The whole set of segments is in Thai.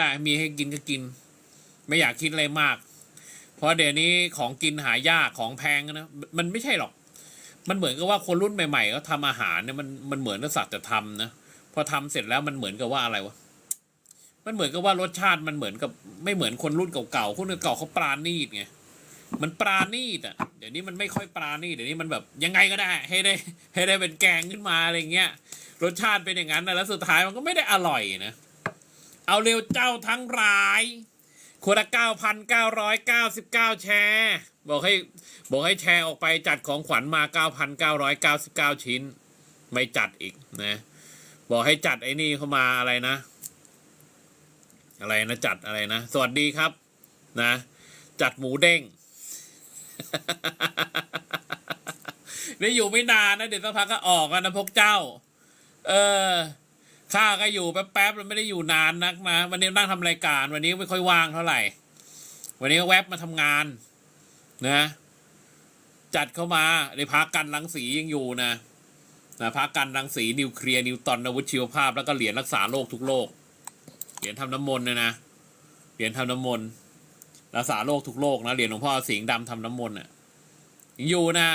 ได้มีให้กินก็กิน ไม่อยากคิดอะไรมาก เพราะเดี๋ยวนี้ของกินหายากของแพงนะมันไม่ใช่หรอก มันเหมือนกับว่าคนรุ่นใหม่ๆเขาทำอาหารเนี่ยมันมันเหมือนกับสัตว์จะทำนะพอทำเสร็จแล้วมันเหมือนกับว่าอะไรวะมันเหมือนกับว่ารสชาติมันเหมือนกับไม่เหมือนคนรุ่นเก่าๆคนรุ่นเก่าเขาปราณีตไงมันปราณีตอะเดี๋ยวนี้มันไม่ค่อยปราณีตเดี๋ยวนี้มันแบบยังไงก็ได้ ให้ได้ ให้ได้เป็นแกงขึ้นมาอะไรเงี้ยรสชาติเป็นอย่างนั้นนะแล้วสุดท้ายมันก็ไม่ได้อร่อยนะ เอาเร็วเจ้าทั้งรายคนละเก้าพันเก้าร้อยเก้าสิบเก้าแชร์ บอกให้บอกให้แชร์ออกไปจัดของขวัญมาเก้าพันเก้าร้อยเก้าสิบเก้าชิ้น ไม่จัดอีกนะ บอกให้จัดไอ้นี่เข้ามาอะไรนะ อะไรนะจัดอะไรนะ สวัสดีครับ นะ จัดหมูเด้งนี่อยู่ไม่นานนะเดี๋ยวสักพักก็ออกกันนะพวกเจ้า เออ ข้าก็อยู่แป๊บๆแล้วไม่ได้อยู่นานนักนะวันนี้นั่งทำรายการ วันนี้ไม่ค่อยว่างเท่าไหร่ วันนี้แวบมาทำงานนะจัดเข้ามาในพักกันรังสียังอยู่นะนะพักกันรังสีนิวเคลียร์นิวตอนอาวุธชีวภาพ แล้วก็เหรียญรักษาโรคทุกโรคเหรียญทำน้ำมนต์นะนะเหรียญทำน้ำมนต์รักษาโรคทุกโรคนะเหรียญหลวงพ่อสิงห์ดำทำน้ำมนต์อะยังอยู่นะ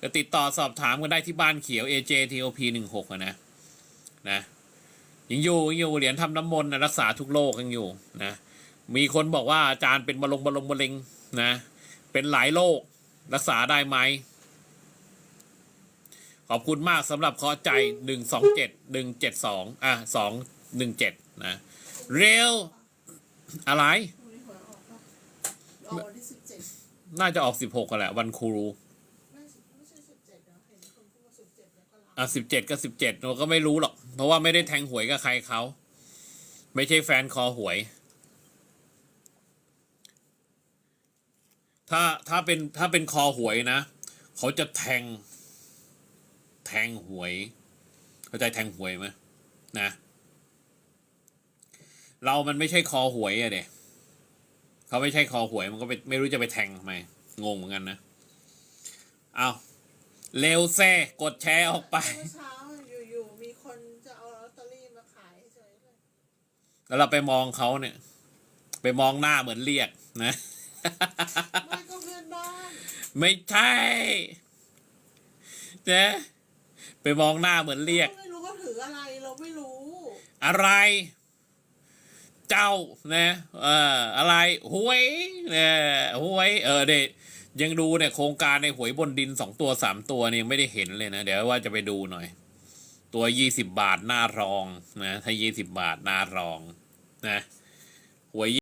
ก็ติดต่อสอบถามกันได้ที่บ้านเขียว AJTOP หนึ่งหกนะนะ ยังอยู่ยังอยู่เหรียญทำน้ำมนต์นะรักษาทุกโรคยังอยู่นะมีคนบอกว่าอาจารย์เป็นมะลงมะลงมะเร็งนะ เป็นหลายโรครักษาได้ไหมขอบคุณมากสำหรับเคอใจหนึ่งสองเจ็ดหนึ่งเจ็ดสองอะสองหนึ่งเจ็ดนะเร็วอะไรวันนี้หวยออกปะออกวันที่สิบเจ็ดน่าจะออกสิบหกกันแหละ วันครูไม่ใช่ไม่ใช่สิบเจ็ดนะเห็นคนพูดว่าสิบเจ็ดแล้วก็รับอะสิบเจ็ดก็สิบเจ็ดเราก็ไม่รู้หรอก เพราะว่าไม่ได้แทงหวยกับใครเขา ไม่ใช่แฟนคอหวย ถ้าถ้าเป็นถ้าเป็นคอหวยนะ เขาจะแทง แทงหวย เข้าใจแทงหวยไหมนะ เรามันไม่ใช่คอหวยอะเด็กเขาไม่ใช่คอหวยมันก็ไปไม่รู้จะไปแทงทำไมงงเหมือนกันนะ เอาเร็วแซ่กดแชร์ออกไป แล้วเราไปมองเขาเนี่ย ไปมองหน้าเหมือนเรียกนะ ไม่ก็เพื่อนบ้านไม่ใช่นะไปมองหน้าเหมือนเรียก ไม่รู้ว่าถืออะไรเราไม่รู้อะไร เจ้านะเอ่ออะไรหวยเนี่ยหวยเออเด็ยังดูเนี่ยโครงการในหวยบนดินสองตัวสามตัวเนี่ยยังไม่ได้เห็นเลยนะ เดี๋ยวว่าจะไปดูหน่อย ตัวยี่สิบบาทหน้ารองนะถ้ายี่สิบบาทหน้ารองนะหวย